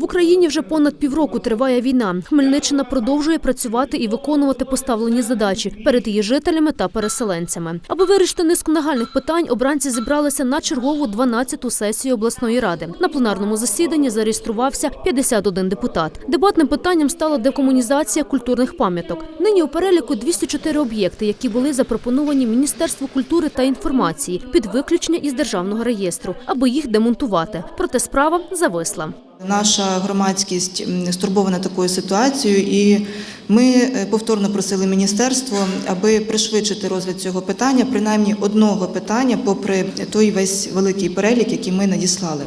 В Україні вже понад півроку триває війна. Хмельниччина продовжує працювати і виконувати поставлені задачі перед її жителями та переселенцями. Аби вирішити низку нагальних питань, обранці зібралися на чергову 12-ту сесію обласної ради. На пленарному засіданні зареєструвався 51 депутат. Дебатним питанням стала декомунізація культурних пам'яток. Нині у переліку 204 об'єкти, які були запропоновані Міністерству культури та інформації під виключення із державного реєстру, аби їх демонтувати. Проте справа зависла. Наша громадськість стурбована такою ситуацією, і ми е, повторно просили міністерство, аби пришвидшити розгляд цього питання, принаймні одного питання, попри той весь великий перелік, який ми надіслали.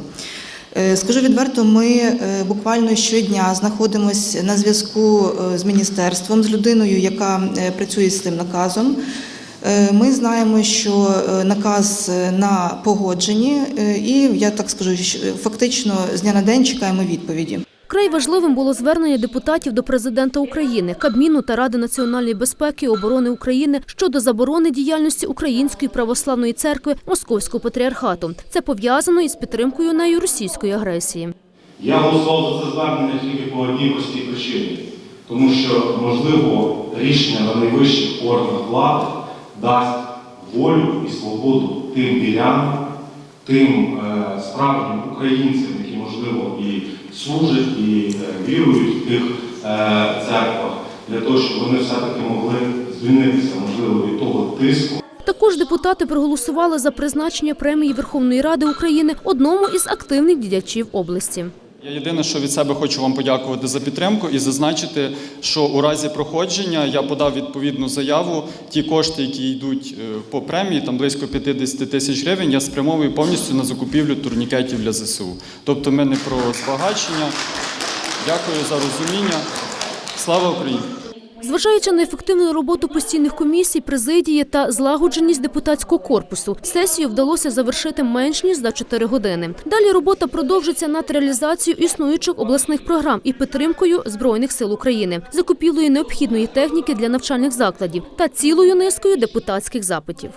Е, Скажу відверто, ми е, буквально щодня знаходимося на зв'язку з міністерством, з людиною, яка працює з цим наказом. Е, Ми знаємо, що е, наказ е, на погодженні, і я так скажу, фактично з дня на день чекаємо відповіді. Край важливим було звернення депутатів до президента України, Кабміну та Ради національної безпеки і оборони України щодо заборони діяльності Української православної церкви Московського патріархату. Це пов'язано із підтримкою нею російської агресії. Я голосував за це звернення тільки по одній простій причині, тому що, можливо, рішення на найвищих органах влади дасть волю і свободу тим вірянам, тим е, справжнім українцям, які, можливо, і служать, і е, вірують в тих е, церквах, для того, щоб вони все-таки могли звільнитися, можливо, від того тиску. Також депутати проголосували за призначення премії Верховної Ради України одному із активних діячів області. Я єдине, що від себе хочу вам подякувати за підтримку і зазначити, що у разі проходження я подав відповідну заяву. Ті кошти, які йдуть е, по премії, там близько 50 тисяч гривень, я спрямовую повністю на закупівлю турнікетів для ЗСУ. Тобто ми не про збагачення. Дякую за розуміння. Слава Україні! Зважаючи на ефективну роботу постійних комісій, президії та злагодженість депутатського корпусу, сесію вдалося завершити менш ніж за 4 години. Далі робота продовжиться над реалізацією існуючих обласних програм і підтримкою збройних сил України, закупілою необхідної техніки для навчальних закладів та цілою низкою депутатських запитів.